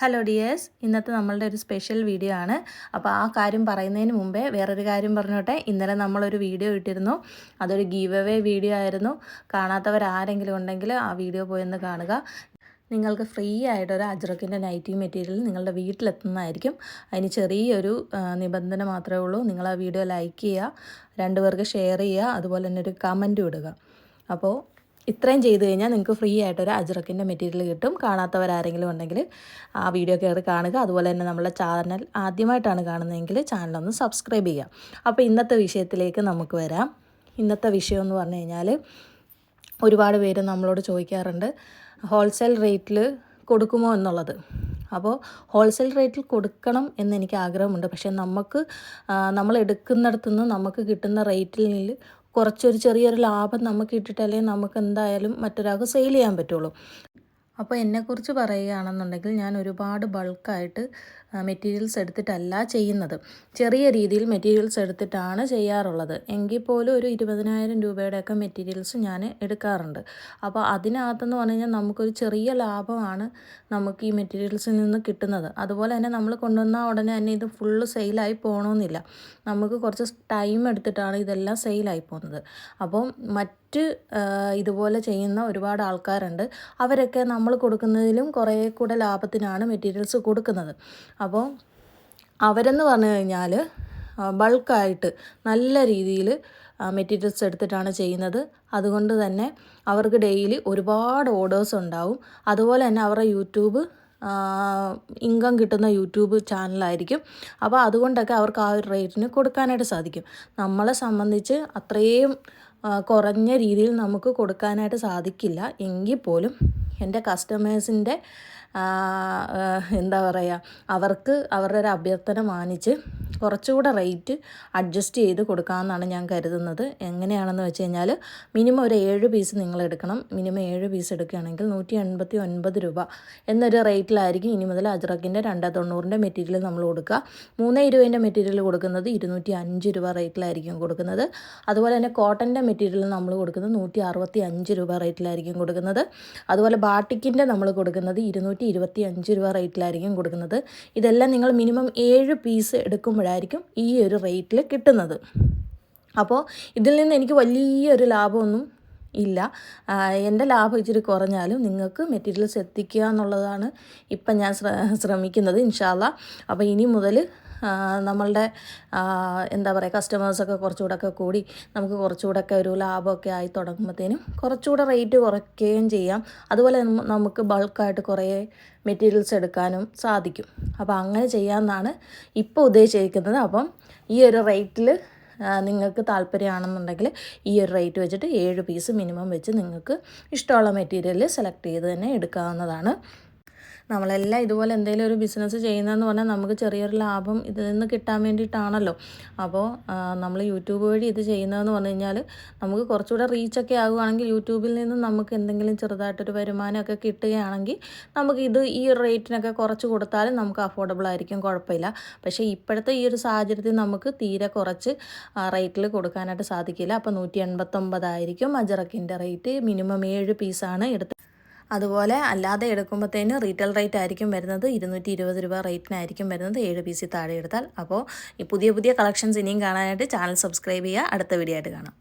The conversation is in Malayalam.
ഹലോ ഡിയേഴ്സ് ഇന്നത്തെ നമ്മളുടെ ഒരു സ്പെഷ്യൽ വീഡിയോ ആണ്. അപ്പോൾ ആ കാര്യം പറയുന്നതിന് മുമ്പേ വേറൊരു കാര്യം പറഞ്ഞോട്ടെ. ഇന്നലെ നമ്മളൊരു വീഡിയോ ഇട്ടിരുന്നു. അതൊരു ഗീവ് അവേ വീഡിയോ ആയിരുന്നു. കാണാത്തവർ ആരെങ്കിലും ഉണ്ടെങ്കിൽ ആ വീഡിയോ പോയെന്ന് കാണുക. നിങ്ങൾക്ക് ഫ്രീ ആയിട്ടൊരു അജ്രക്കിന്റെ നൈറ്റി മെറ്റീരിയൽ നിങ്ങളുടെ വീട്ടിലെത്തുന്നതായിരിക്കും. അതിന് ചെറിയൊരു നിബന്ധന മാത്രമേ ഉള്ളൂ. നിങ്ങൾ ആ വീഡിയോ ലൈക്ക് ചെയ്യുക. രണ്ടുപേർക്ക് ഷെയർ ചെയ്യുക. അതുപോലെ തന്നെ ഒരു കമന്റും ഇടുക. അപ്പോൾ ഇത്രയും ചെയ്ത് കഴിഞ്ഞാൽ നിങ്ങൾക്ക് ഫ്രീ ആയിട്ട് ഒരു അജ്രക്കിന്റെ മെറ്റീരിയൽ കിട്ടും. കാണാത്തവരാരെങ്കിലും ഉണ്ടെങ്കിൽ ആ വീഡിയോ കയറി കാണുക. അതുപോലെ തന്നെ നമ്മളെ ചാനൽ ആദ്യമായിട്ടാണ് കാണുന്നതെങ്കിൽ ചാനലൊന്ന് സബ്സ്ക്രൈബ് ചെയ്യുക. അപ്പോൾ ഇന്നത്തെ വിഷയത്തിലേക്ക് നമുക്ക് വരാം. ഇന്നത്തെ വിഷയം എന്ന് പറഞ്ഞു കഴിഞ്ഞാൽ ഒരുപാട് പേര് നമ്മളോട് ചോദിക്കാറുണ്ട് ഹോൾസെയിൽ റേറ്റിൽ കൊടുക്കുമോ എന്നുള്ളത്? അപ്പോൾ ഹോൾസെയിൽ റേറ്റിൽ കൊടുക്കണം എന്ന് എനിക്ക് ആഗ്രഹമുണ്ട്. പക്ഷേ നമുക്ക് നമ്മൾ എടുക്കുന്നിടത്തുനിന്ന് നമുക്ക് കിട്ടുന്ന റേറ്റിൽ കുറച്ചൊരു ചെറിയൊരു ലാഭം നമുക്ക് ഇട്ടിട്ടല്ലേ നമുക്ക് എന്തായാലും മറ്റൊരാൾക്ക് സെയിൽ ചെയ്യാൻ പറ്റുള്ളൂ. അപ്പോൾ എന്നെക്കുറിച്ച് പറയുകയാണെന്നുണ്ടെങ്കിൽ ഞാൻ ഒരുപാട് ബൾക്കായിട്ട് മെറ്റീരിയൽസ് എടുത്തിട്ടല്ല ചെയ്യുന്നത്. ചെറിയ രീതിയിൽ മെറ്റീരിയൽസ് എടുത്തിട്ടാണ് ചെയ്യാറുള്ളത്. എങ്കിൽ പോലും ഒരു ഇരുപതിനായിരം രൂപയുടെയൊക്കെ മെറ്റീരിയൽസ് ഞാൻ എടുക്കാറുണ്ട്. അപ്പോൾ അതിനകത്തെന്ന് പറഞ്ഞു കഴിഞ്ഞാൽ നമുക്കൊരു ചെറിയ ലാഭമാണ് നമുക്ക് ഈ മെറ്റീരിയൽസിൽ നിന്ന് കിട്ടുന്നത്. അതുപോലെ തന്നെ നമ്മൾ കൊണ്ടുവന്ന ഉടനെ തന്നെ ഇത് ഫുള്ള് സെയിലായി പോകണമെന്നില്ല. നമുക്ക് കുറച്ച് ടൈം എടുത്തിട്ടാണ് ഇതെല്ലാം സെയിലായി പോകുന്നത്. അപ്പം മറ്റ് ഇതുപോലെ ചെയ്യുന്ന ഒരുപാട് ആൾക്കാരുണ്ട്. അവരൊക്കെ നമ്മൾ കൊടുക്കുന്നതിലും കുറേ കൂടെ ലാഭത്തിനാണ് മെറ്റീരിയൽസ് കൊടുക്കുന്നത്. അപ്പോൾ അവരെന്ന് പറഞ്ഞു കഴിഞ്ഞാൽ ബൾക്കായിട്ട് നല്ല രീതിയിൽ മെറ്റീരിയൽസ് എടുത്തിട്ടാണ് ചെയ്യുന്നത്. അതുകൊണ്ട് തന്നെ അവർക്ക് ഡെയിലി ഒരുപാട് ഓർഡേഴ്സ് ഉണ്ടാവും. അതുപോലെ തന്നെ അവരുടെ യൂട്യൂബ് ഇൻകം കിട്ടുന്ന യൂട്യൂബ് ചാനലായിരിക്കും. അപ്പോൾ അതുകൊണ്ടൊക്കെ അവർക്ക് ആ ഒരു റേറ്റിന് കൊടുക്കാനായിട്ട് സാധിക്കും. നമ്മളെ സംബന്ധിച്ച് അത്രയും കുറഞ്ഞ രീതിയിൽ നമുക്ക് കൊടുക്കാനായിട്ട് സാധിക്കില്ല. എങ്കിൽ പോലും എന്റെ കസ്റ്റമേഴ്സിന്റെ എന്താ പറയുക അവർക്ക് അവരുടെ ഒരു അഭ്യർത്ഥന മാനിച്ച് കുറച്ചുകൂടെ റേറ്റ് അഡ്ജസ്റ്റ് ചെയ്ത് കൊടുക്കാമെന്നാണ് ഞാൻ കരുതുന്നത്. എങ്ങനെയാണെന്ന് വെച്ച് കഴിഞ്ഞാൽ മിനിമം ഒരു ഏഴ് പീസ് നിങ്ങൾ എടുക്കണം. മിനിമം ഏഴ് പീസ് എടുക്കുകയാണെങ്കിൽ നൂറ്റി എൺപത്തി ഒൻപത് രൂപ എന്നൊരു റേറ്റിലായിരിക്കും ഇനി മുതൽ അജ്രക്കിന്റെ രണ്ട് തൊണ്ണൂറിന്റെ മെറ്റീരിയൽ നമ്മൾ കൊടുക്കുക. മൂന്ന് ഇരുപതിന്റെ മെറ്റീരിയൽ കൊടുക്കുന്നത് ഇരുന്നൂറ്റി അഞ്ച് രൂപ റേറ്റിലായിരിക്കും കൊടുക്കുന്നത്. അതുപോലെ തന്നെ കോട്ടന്റെ മെറ്റീരിയൽ നമ്മൾ കൊടുക്കുന്നത് നൂറ്റി അറുപത്തി അഞ്ച് രൂപ റേറ്റിലായിരിക്കും കൊടുക്കുന്നത്. അതുപോലെ ബാട്ടിക്കിന്റെ നമ്മൾ കൊടുക്കുന്നത് ഇരുന്നൂറ്റി ഇരുപത്തി അഞ്ച് രൂപ റേറ്റിലായിരിക്കും കൊടുക്കുന്നത്. ഇതെല്ലാം നിങ്ങൾ മിനിമം ഏഴ് പീസ് എടുക്കുമ്പോഴായിരിക്കും ഈ ഒരു റേറ്റിൽ കിട്ടുന്നത്. അപ്പോൾ ഇതിൽ നിന്ന് എനിക്ക് വലിയൊരു ലാഭമൊന്നും ഇല്ല. എന്റെ ലാഭം ഇച്ചിരി കുറഞ്ഞാലും നിങ്ങൾക്ക് മെറ്റീരിയൽസ് എത്തിക്കുക എന്നുള്ളതാണ് ഇപ്പം ഞാൻ ശ്രമിക്കുന്നത് ഇൻഷാല്ല അപ്പോൾ ഇനി മുതൽ നമ്മളുടെ എന്താ പറയുക കസ്റ്റമേഴ്സൊക്കെ കുറച്ചുകൂടെ ഒക്കെ കൂടി നമുക്ക് കുറച്ചുകൂടെ ഒക്കെ ഒരു ലാഭമൊക്കെ ആയി തുടങ്ങുമ്പോഴത്തേനും കുറച്ചുകൂടെ റേറ്റ് കുറയ്ക്കുകയും ചെയ്യാം. അതുപോലെ നമുക്ക് ബൾക്കായിട്ട് കുറേ മെറ്റീരിയൽസ് എടുക്കാനും സാധിക്കും. അപ്പോൾ അങ്ങനെ ചെയ്യാമെന്നാണ് ഇപ്പോൾ ഉദ്ദേശിച്ചിരിക്കുന്നത്. അപ്പം ഈ ഒരു റേറ്റിൽ നിങ്ങൾക്ക് താല്പര്യമാണെന്നുണ്ടെങ്കിൽ ഈ ഒരു റേറ്റ് വെച്ചിട്ട് ഏഴ് പീസ് മിനിമം വെച്ച് നിങ്ങൾക്ക് ഇഷ്ടമുള്ള മെറ്റീരിയൽ സെലക്ട് ചെയ്ത് തന്നെ എടുക്കാവുന്നതാണ്. നമ്മളെല്ലാം ഇതുപോലെ എന്തെങ്കിലും ഒരു ബിസിനസ് ചെയ്യുന്നതെന്ന് പറഞ്ഞാൽ നമുക്ക് ചെറിയൊരു ലാഭം ഇതിൽ നിന്ന് കിട്ടാൻ വേണ്ടിയിട്ടാണല്ലോ. അപ്പോൾ നമ്മൾ യൂട്യൂബ് വഴി ഇത് ചെയ്യുന്നതെന്ന് പറഞ്ഞു കഴിഞ്ഞാൽ നമുക്ക് കുറച്ചുകൂടെ റീച്ചൊക്കെ ആകുകയാണെങ്കിൽ യൂട്യൂബിൽ നിന്ന് നമുക്ക് എന്തെങ്കിലും ചെറുതായിട്ടൊരു വരുമാനമൊക്കെ കിട്ടുകയാണെങ്കിൽ നമുക്ക് ഇത് ഈ റേറ്റിനൊക്കെ കുറച്ച് കൊടുത്താലും നമുക്ക് അഫോർഡബിൾ ആയിരിക്കും കുഴപ്പമില്ല. പക്ഷേ ഇപ്പോഴത്തെ ഈ ഒരു സാഹചര്യത്തിൽ നമുക്ക് തീരെ കുറച്ച് റേറ്റിൽ കൊടുക്കാനായിട്ട് സാധിക്കില്ല. അപ്പോൾ നൂറ്റി എൺപത്തൊമ്പതായിരിക്കും അജറക്കിന്റെ റേറ്റ് മിനിമം ഏഴ് പീസാണ് എടുത്ത് അതുപോലെ അല്ലാതെ എടുക്കുമ്പോഴത്തേന് റീറ്റെയിൽ റേറ്റ് ആയിരിക്കും വരുന്നത് ഇരുന്നൂറ്റി ഇരുപത് രൂപ റേറ്റിനായിരിക്കും വരുന്നത് ഏഴ് പി സി താഴെ എടുത്താൽ. അപ്പോൾ ഈ പുതിയ പുതിയ കളക്ഷൻസ് ഇനിയും കാണാനായിട്ട് ചാനൽ സബ്സ്ക്രൈബ് ചെയ്യുക. അടുത്ത വീഡിയോ ആയിട്ട് കാണാം.